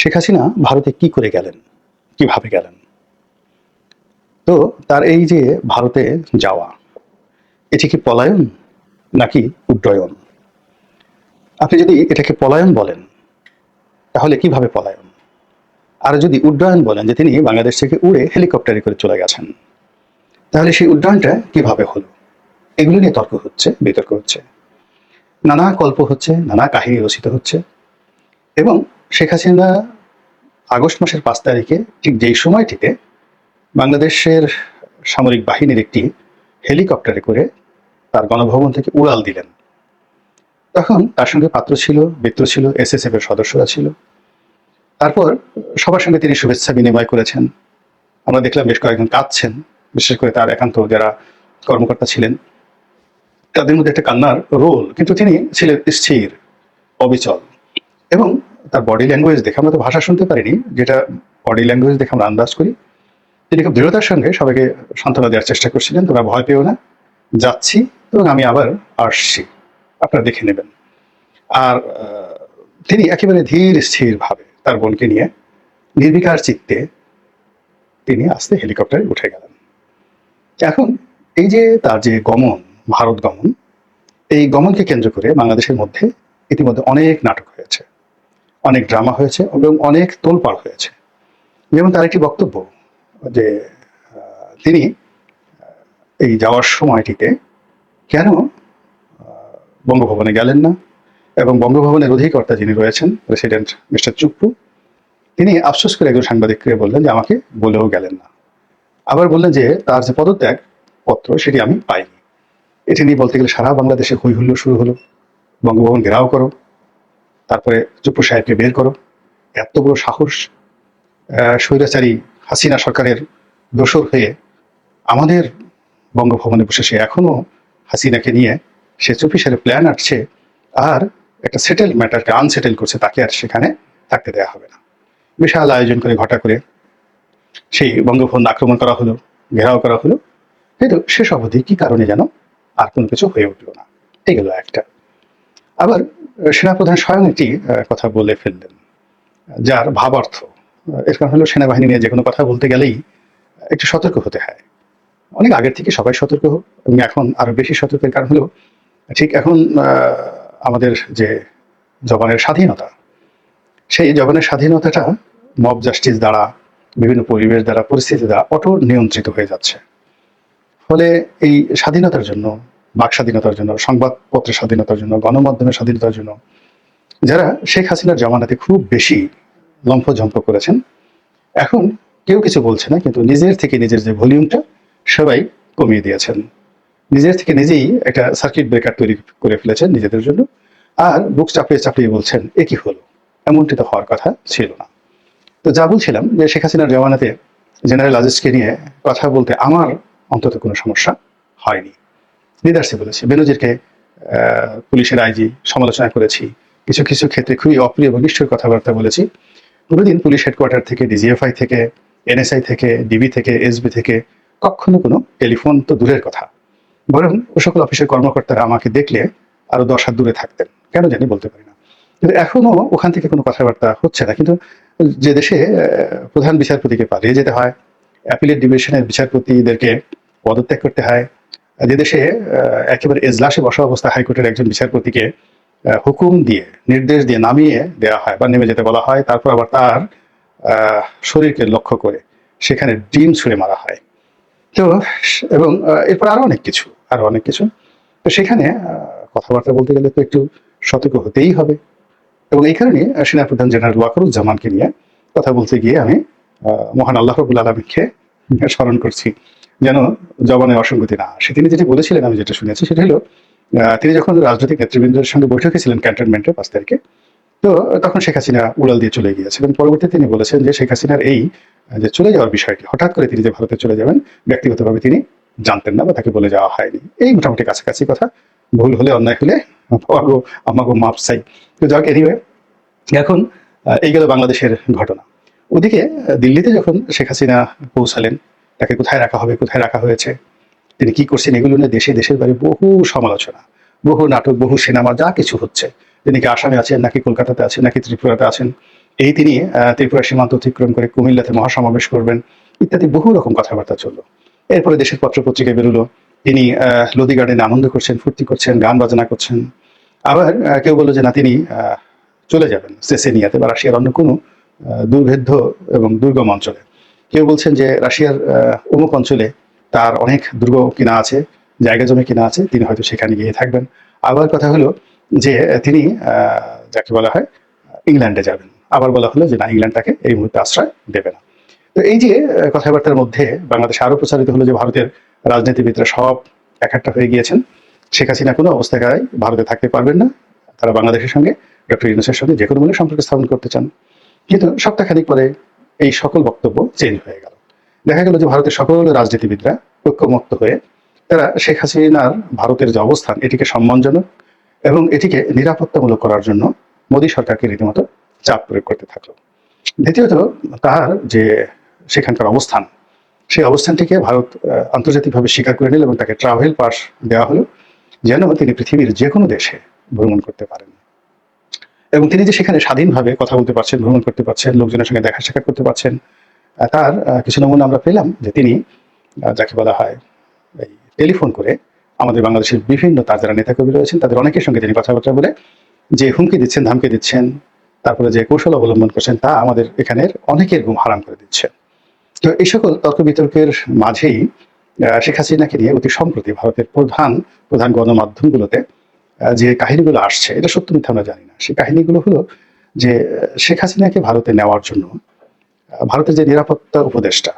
শেখ হাসিনা ভারতে কি করে গেলেন? কীভাবে গেলেন? তো তার এই যে ভারতে যাওয়া, এটি কি পলায়ন নাকি উড্ডয়ন? আপনি যদি এটাকে পলায়ন বলেন, তাহলে কীভাবে পলায়ন? আর যদি উড্ডয়ন বলেন যে তিনি বাংলাদেশ থেকে উড়ে হেলিকপ্টারে করে চলে গেছেন, তাহলে সেই উড্ডয়নটা কীভাবে হলো? এগুলো নিয়ে তর্ক হচ্ছে, বিতর্ক হচ্ছে। নানা গল্প হচ্ছে, নানা কাহিনী রচিত হচ্ছে। এবং শেখ হাসিনা আগস্ট মাসের পাঁচ তারিখে ঠিক যেই সময়টিতে বাংলাদেশের সামরিক বাহিনীর একটি হেলিকপ্টারে করে তার গণভবন থেকে উড়াল দিলেন। তখন তার সঙ্গে পাত্র ছিল, মিত্র ছিল, এসএসএফ এর সদস্যরা ছিল। তারপর সবার সঙ্গে তিনি শুভেচ্ছা বিনিময় করেছেন। আমরা দেখলাম বেশ কয়েকজন কাঁদছেন, বিশেষ করে তার একান্ত যারা কর্মকর্তা ছিলেন। তাদের মধ্যে একটা কান্নার রোল, কিন্তু তিনি ছিলেন স্থির, অবিচল। এবং তার বডি ল্যাঙ্গুয়েজ দেখে আমরা তো ভাষা শুনতে পারিনি, যেটা বডি ল্যাঙ্গুয়েজ দেখে আমরা আন্দাজ করি। তিনি খুব দৃঢ়তার সঙ্গে সবাইকে সান্ত্বনা দেওয়ার চেষ্টা করছিলেন, তোমরা ভয় পেও না, যাচ্ছি, এবং আমি আবার আসছি। আপনারা দেখে নেবেন। আর তিনি একেবারে ধীর স্থির ভাবে তার বোনকে নিয়ে নির্বিকার চিত্তে তিনি আস্তে হেলিকপ্টারে উঠে গেলেন। এখন এই যে তার যে গমন, ভারত গমন, এই গমনকে কেন্দ্র করে বাংলাদেশের মধ্যে ইতিমধ্যে অনেক নাটক হয়েছে। অনেক ড্রামা হয়েছে এবং অনেক তোলপাড় হয়েছে। যেমন তার একটি বক্তব্য যে তিনি এই যাওয়ার সময়টিতে কেন বঙ্গভবনে গেলেন না এবং বঙ্গভবনের অধিকর্তা যিনি রয়েছেন, প্রেসিডেন্ট মিস্টার চুপ্পু, তিনি আফসোস করে একজন সাংবাদিককে বললেন যে আমাকে বলেও গেলেন না। আবার বললেন যে, তার যে পদত্যাগ পত্র সেটি আমি পাইনি। এটি নিয়ে বলতে গেলে সারা বাংলাদেশে হই হুল্লো শুরু হলো। বঙ্গভবন ঘেরাও করো। তারপরে চুপ্পু সাহেবকে বের করো। এত বড় সাহস স্বৈরাচারী হাসিনা সরকারের দোসর হয়ে আমাদের বঙ্গভবনে বসে সে এখনও হাসিনাকে নিয়ে সে চুপিসারে প্ল্যান আটছে আর একটা সেটেল ম্যাটারকে আনসেটেল করছে, তাকে আর সেখানে থাকতে দেওয়া হবে না। বিশাল আয়োজন করে, ঘটা করে সেই বঙ্গভবন আক্রমণ করা হলো, ঘেরাও করা হলো। কিন্তু শেষ অবধি কি কারণে যেন আর কোনো কিছু হয়ে উঠল না? এগুলো একটা। আবার সেনাপ্রধান স্বয়ং একটি কথা বলে ফেললেন, যার ভাবার্থ। এর কারণ হলো সেনাবাহিনী নিয়ে যে কোনো কথা বলতে গেলেই একটু সতর্ক হতে হয়। অনেক আগের থেকে সবাই সতর্ক এবং এখন আরও বেশি সতর্কের কারণ হলো, ঠিক এখন আমাদের যে জবানের স্বাধীনতা, সেই জবানের স্বাধীনতাটা মব জাস্টিস দ্বারা, বিভিন্ন পরিবেশ দ্বারা, পরিস্থিতি দ্বারা অটো নিয়ন্ত্রিত হয়ে যাচ্ছে। ফলে এই স্বাধীনতার জন্য বাক স্বাধীনতার জন্য, সংবাদপত্রের স্বাধীনতার জন্য, গণমাধ্যমের স্বাধীনতার জন্য, যারা শেখ হাসিনার জামানাতে খুব বেশি লম্ফঝম্প করেছেন, এখন কেউ কিছু বলছে না, কিন্তু নিজের থেকে নিজের যে ভলিউমটা, সবাই কমিয়ে দিয়েছেন। নিজের থেকে নিজেই একটা সার্কিট ব্রেকার তৈরি করে ফেলেছেন নিজেদের জন্য, আর বুক চাপড়িয়ে চাপড়িয়ে বলছেন, এ কি হলো? এমনটি তো হওয়ার কথা ছিল না। তো যা বলছিলাম যে শেখ হাসিনার জামানাতে জেনারেল আজিজকে নিয়ে কথা বলতে আমার অন্তত কোনো সমস্যা হয়নি। লিডারসে বলেছি। বেনজিরকে পুলিশের আইজি সমালোচনা করেছি। কিছু কিছু ক্ষেত্রে খুবই অপ্রিয় এবং কথাবার্তা বলেছি। কোনোদিন পুলিশ হেডকোয়ার্টার থেকে ডিজিএফআই থেকে এনএসআই থেকে ডিবি থেকে এসবি থেকে কখনো কোনো টেলিফোন তো দূরের কথা। বরং ও সকল অফিসের কর্মকর্তারা আমাকে দেখলে আরও দশ হাত দূরে থাকতেন। কেন জানি বলতে পারি না। কিন্তু এখনও ওখান থেকে কোনো কথাবার্তা হচ্ছে না। কিন্তু যে দেশে প্রধান বিচারপতিকে পালিয়ে যেতে হয়, অ্যাপিলেট ডিভিশনের বিচারপতিদেরকে পদত্যাগ করতে হয় যে দেশে একেবারে এজলাসে বসা অবস্থা হাইকোর্টের একজন বিচারপতিকে হুকুম দিয়ে, নির্দেশ দিয়ে নামিয়ে দেওয়া হয় বা নেমে যেতে বলা হয়, তারপর আবার তার শরীরকে লক্ষ্য করে সেখানে ডিম ছুঁড়ে মারা হয়। তো, এবং এরপর আরও অনেক কিছু, আরও অনেক কিছু। তো সেখানে কথাবার্তা বলতে গেলে তো একটু সতর্ক হতেই হবে। এবং এই কারণে সেনাপ্রধান জেনারেল ওয়াকারুজ্জামানকে নিয়ে কথা বলতে গিয়ে আমি মহান আল্লাহ রবুল আলমীকে স্মরণ করছি। যেন জবানে অসঙ্গতি না আসে। তিনি যেটি বলেছিলেন, আমি যেটা শুনেছি, সেটা হলো তিনি যখন রাজনৈতিক নেতৃবৃন্দের সঙ্গে বৈঠকে ছিলেন ক্যান্টনমেন্টে পাঁচ তারিখে, তো তখন শেখ হাসিনা উড়াল দিয়ে চলে গিয়েছিলেন। পরবর্তীতে তিনি বলেছেন যে শেখ হাসিনার এই, যে চলে যাওয়ার বিষয়টি, হঠাৎ করে তিনি যে ভারতে চলে যাবেন, ব্যক্তিগতভাবে তিনি জানতেন না বা তাকে বলে যাওয়া হয়নি। এই মোটামুটি কাছাকাছি কথা। ভুল হলে, অন্যায় হলে আমাগো আমাগো মাপ চাই। তো যাক এনিওয়ে এখন এই গেল বাংলাদেশের ঘটনা। ওদিকে দিল্লিতে যখন শেখ হাসিনা পৌঁছালেন তাকে কোথায় রাখা হবে, কোথায় রাখা হয়েছে? তিনি কি করছেন এগুলো নিয়ে দেশে, দেশের বাইরে বহু সমালোচনা, বহু নাটক, বহু সিনেমা, যা কিছু হচ্ছে। তিনি কি আসামে আছেন, নাকি কলকাতাতে আছেন, নাকি ত্রিপুরাতে আছেন? এই তিনি ত্রিপুরা সীমান্ত অতিক্রম করে কুমিল্লাতে মহাসমাবেশ করবেন, ইত্যাদি বহু রকম কথাবার্তা চলল। এরপরে দেশের পত্র পত্রিকায় বেরোলো। তিনি লোদি গার্ডেনে আনন্দ করছেন, ফুর্তি করছেন, গান বাজনা করছেন। আবার কেউ বলল যে না, তিনি চলে যাবেন, সেসেনিয়াতে বা রাশিয়ার অন্য কোনো দুর্ভেদ্য এবং দুর্গম অঞ্চলে। কেউ বলছেন যে রাশিয়ার অমুক অঞ্চলে তার অনেক দুর্গ কিনা আছে, জায়গা জমি কিনা আছে, তিনি হয়তো সেখানে গিয়ে থাকবেন। আবার কথা হলো যে তিনি যাকে বলা হয়, ইংল্যান্ডে যাবেন। আবার বলা হলো যে না, ইংল্যান্ড তাকে এই মুহূর্তে আশ্রয় দেবে না। তো এই যে কথাবার্তার মধ্যে বাংলাদেশে আরও প্রচারিত হলো যে ভারতের রাজনীতিবিদরা সব এক একটা হয়ে গিয়েছেন, শেখ হাসিনা কোনো অবস্থায় ভারতে থাকতে পারবেন না। তারা বাংলাদেশের সঙ্গে, ডক্টর ইউনুসের সঙ্গে যে কোনো মূল্যে সম্পর্ক স্থাপন করতে চান। কিন্তু সপ্তাহখানিক পরে এই সকল বক্তব্য চেঞ্জ হয়ে গেল। দেখা গেল যে ভারতের সকল রাজনীতিবিদরা ঐক্যমত্ত হয়ে তারা শেখ হাসিনার ভারতের যে অবস্থান, এটিকে সম্মানজনক এবং এটিকে নিরাপত্তামূলক করার জন্য মোদী সরকারকে রীতিমতো চাপ প্রয়োগ করতে থাকল। দ্বিতীয়ত তার যে সেখানকার অবস্থান, সেই অবস্থানটিকে ভারত আন্তর্জাতিকভাবে স্বীকার করে নিল এবং তাকে ট্রাভেল পাস দেওয়া হলো, যেন তিনি পৃথিবীর যে কোনো দেশে ভ্রমণ করতে পারেন। এবং তিনি যে সেখানে স্বাধীনভাবে কথা বলতে পারছেন, ভ্রমণ করতে পারছেন, লোকজনের সঙ্গে দেখা সাক্ষাৎ করতে পারছেন তার কিছু নমুনা আমরা পেলাম যে তিনি যাকে বলা হয় এই টেলিফোন করে আমাদের বাংলাদেশের বিভিন্ন তার যারা নেতাকর্মী রয়েছেন, তাদের অনেকের সঙ্গে তিনি কথাবার্তা বলে যে হুমকি দিচ্ছেন, ধামকি দিচ্ছেন, তারপরে যে কৌশল অবলম্বন করছেন, তা আমাদের এখানের অনেকের ঘুম হারাম করে দিচ্ছে। তো এই সকল তর্ক বিতর্কের মাঝেই শেখ হাসিনাকে নিয়ে অতি সম্প্রতি ভারতের প্রধান প্রধান গণমাধ্যমগুলোতে যে কাহিনীগুলো আসছে, এটা সত্য মিথ্যা আমরা জানি না। সেই কাহিনীগুলো হলো যে, শেখ হাসিনাকে ভারতে নেওয়ার জন্য ভারতের যে নিরাপত্তা উপদেষ্টা,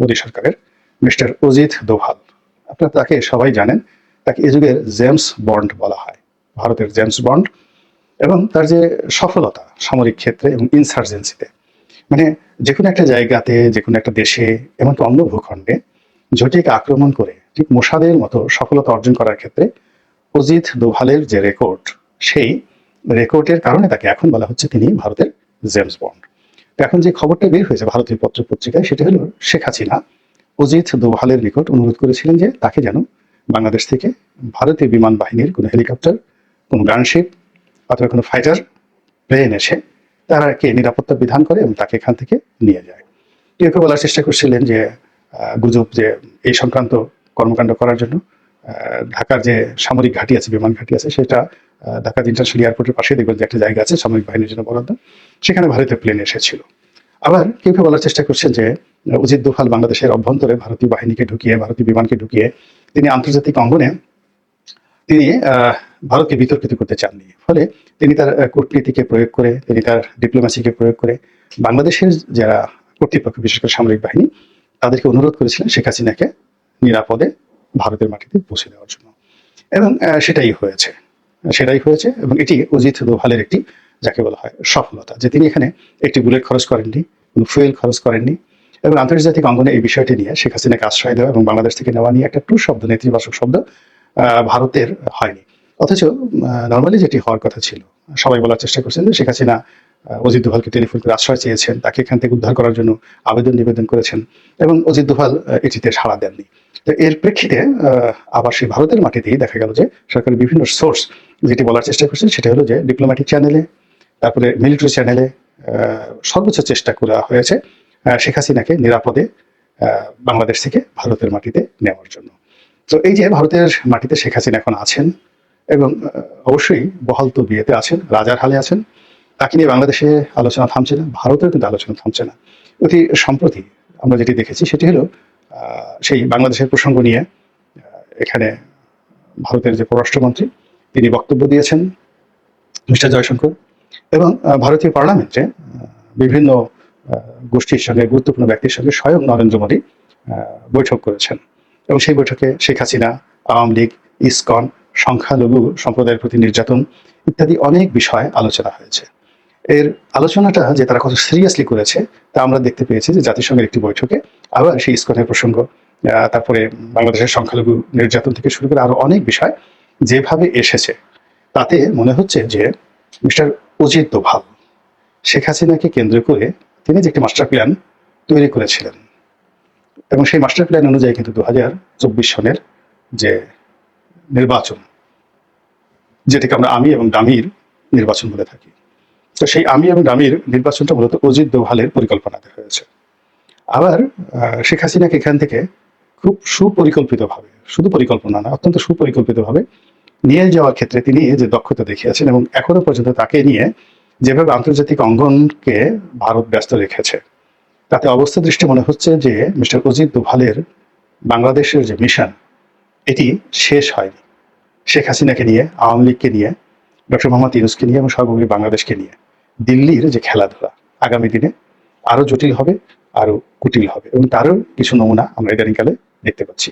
মোদী সরকারের, মিস্টার অজিত দোভাল, আপনারা তাকে সবাই জানেন, তাকে এ যুগের জেমস বন্ড বলা হয়, ভারতের জেমস বন্ড, এবং তার যে সফলতা সামরিক ক্ষেত্রে এবং ইনসার্জেন্সিতে মানে যে কোনো একটা জায়গাতে যে কোনো একটা দেশে, এমনকি অন্য ভূখণ্ডে জটিকে আক্রমণ করে, ঠিক মোসাদের মতো সফলতা অর্জন করার ক্ষেত্রে অজিত দোভালের যে রেকর্ড, সেই রেকর্ডের কারণে তাকে এখন বলা হচ্ছে তিনি ভারতের জেমস বন্ড। এখন যে খবরটা বের হয়েছে ভারতীয় পত্র পত্রিকায়, সেটা হলো শেখ হাসিনা অজিত দোভালের নিকট অনুরোধ করেছিলেন যে তাকে যেন বাংলাদেশ থেকে ভারতীয় বিমান বাহিনীর কোনো হেলিকপ্টার, কোনো গানশিপ অথবা কোনো ফাইটার প্লেন এসে তারাকে নিরাপত্তা বিধান করে এবং তাকে এখান থেকে নিয়ে যায়। কেউ কেউ বলার চেষ্টা করছিলেন যে গুজব যে এই সংক্রান্ত কর্মকাণ্ড করার জন্য। ঢাকার যে সামরিক ঘাঁটি আছে, বিমান ঘাঁটি আছে, সেটা ঢাকা ইন্টারন্যাশনাল এয়ারপোর্টের পাশে দেখবেন যে একটা জায়গা আছে, সামরিক বাহিনীর জন্য বরাদ্দ। সেখানে ভারতীয় প্লেন এসেছিল। আবার কেউ কেউ বলার চেষ্টা করছেন যে, অজিত দোভাল বাংলাদেশের অভ্যন্তরে ভারতীয় বাহিনীকে ঢুকিয়ে, ভারতীয় বিমানকে ঢুকিয়ে তিনি আন্তর্জাতিক অঙ্গনে তিনি ভারতকে বিতর্কিত করতে চাননি। ফলে তিনি তার কূটনীতিকে প্রয়োগ করে, তিনি তার ডিপ্লোমেসিকে প্রয়োগ করে বাংলাদেশের যারা কর্তৃপক্ষ, বিশেষ করে সামরিক বাহিনী, তাদেরকে অনুরোধ করেছিলেন শেখ হাসিনাকে নিরাপদে ভারতের মাটিতে পৌঁছে দেওয়ার জন্য। এবং সেটাই হয়েছে। সেটাই হয়েছে এবং এটি অজিত দোভালের একটি, যাকে বলা হয় সফলতা, যে তিনি এখানে একটি বুলেট খরচ করেননি, কোনো ফুয়েল খরচ করেননি এবং আন্তর্জাতিক অঙ্গনে এই বিষয়টি নিয়ে শেখ হাসিনাকে আশ্রয় দেওয়া এবং বাংলাদেশ থেকে নেওয়া নিয়ে একটা টু শব্দ, নেতিবাচক শব্দ ভারতের হয়নি। অথচ নর্মালি যেটি হওয়ার কথা ছিল, সবাই বলার চেষ্টা করছেন যে শেখ হাসিনা অজিত দোভালকে টেলিফোন করে আশ্রয় চেয়েছেন, তাকে এখান থেকে উদ্ধার করার জন্য আবেদন নিবেদন করেছেন এবং অজিত দোভাল এটিতে সাড়া দেননি। তো এর প্রেক্ষিতে আবার সেই ভারতের মাটিতেই দেখা গেল যে সরকারের বিভিন্ন সোর্স যেটি বলার চেষ্টা করছেন সেটা হলো যে ডিপ্লোম্যাটিক চ্যানেলে, তারপরে মিলিটারি চ্যানেলে সর্বোচ্চ চেষ্টা করা হয়েছে শেখ হাসিনাকে নিরাপদে বাংলাদেশ থেকে ভারতের মাটিতে নেওয়ার জন্য। তো এই যে ভারতের মাটিতে শেখ হাসিনা এখন আছেন এবং অবশ্যই বহাল তো বিয়েতে আছেন, রাজার হালে আছেন তাকে নিয়ে বাংলাদেশে আলোচনা থামছে না, ভারতেও কিন্তু আলোচনা থামছে না। অতি সম্প্রতি আমরা যেটি দেখেছি সেটি হলো সেই বাংলাদেশের প্রসঙ্গ নিয়ে এখানে ভারতের যে পররাষ্ট্রমন্ত্রী, তিনি বক্তব্য দিয়েছেন মিস্টার জয়শঙ্কর এবং ভারতীয় পার্লামেন্টে বিভিন্ন গোষ্ঠীর সঙ্গে, গুরুত্বপূর্ণ ব্যক্তির সঙ্গে স্বয়ং নরেন্দ্র মোদী বৈঠক করেছেন। এবং সেই বৈঠকে শেখ হাসিনা, আওয়ামী লীগ, ইসকন, সংখ্যালঘু সম্প্রদায়ের প্রতি নির্যাতন ইত্যাদি অনেক বিষয় আলোচনা হয়েছে। এর আলোচনাটা যে তারা কত সিরিয়াসলি করেছে, তা আমরা দেখতে পেয়েছি যে জাতিসংঘের একটি বৈঠকে আবার সেই ইসকনের প্রসঙ্গ তারপরে বাংলাদেশের সংখ্যালঘু নির্যাতন থেকে শুরু করে আরও অনেক বিষয় যেভাবে এসেছে, তাতে মনে হচ্ছে যে মিস্টার অজিত দোভাল, শেখ হাসিনাকে কেন্দ্র করে তিনি যে একটি মাস্টার প্ল্যান তৈরি করেছিলেন এবং সেই মাস্টার প্ল্যান অনুযায়ী কিন্তু দু হাজার চব্বিশ সনের যে নির্বাচন, যেটাকে আমরা আমি এবং দামির নির্বাচন বলে থাকি। তো সেই আমি এবং আমির নির্বাচনটা মূলত অজিত দোভালের পরিকল্পনাতে হয়েছে। আবার শেখ হাসিনাকে এখান থেকে খুব সুপরিকল্পিতভাবে, শুধু পরিকল্পনা না, অত্যন্ত সুপরিকল্পিতভাবে নিয়ে যাওয়ার ক্ষেত্রে তিনি যে দক্ষতা দেখিয়েছেন এবং এখনও পর্যন্ত তাকে নিয়ে যেভাবে আন্তর্জাতিক অঙ্গনকে ভারত ব্যস্ত রেখেছে, তাতে অবস্থা দৃষ্টি মনে হচ্ছে যে মিস্টার অজিত দোভালের বাংলাদেশের যে মিশন, এটি শেষ হয়নি। শেখ হাসিনাকে নিয়ে, আওয়ামী লীগকে নিয়ে, ডক্টর মোহাম্মদ ইউনুসকে নিয়ে এবং সর্বোপরি বাংলাদেশকে নিয়ে। দিল্লির যে খেলাধুলা আগামী দিনে আরও জটিল হবে, আরও কুটিল হবে এবং তারও কিছু নমুনা আমরা ইদানিংকালে দেখতে পাচ্ছি।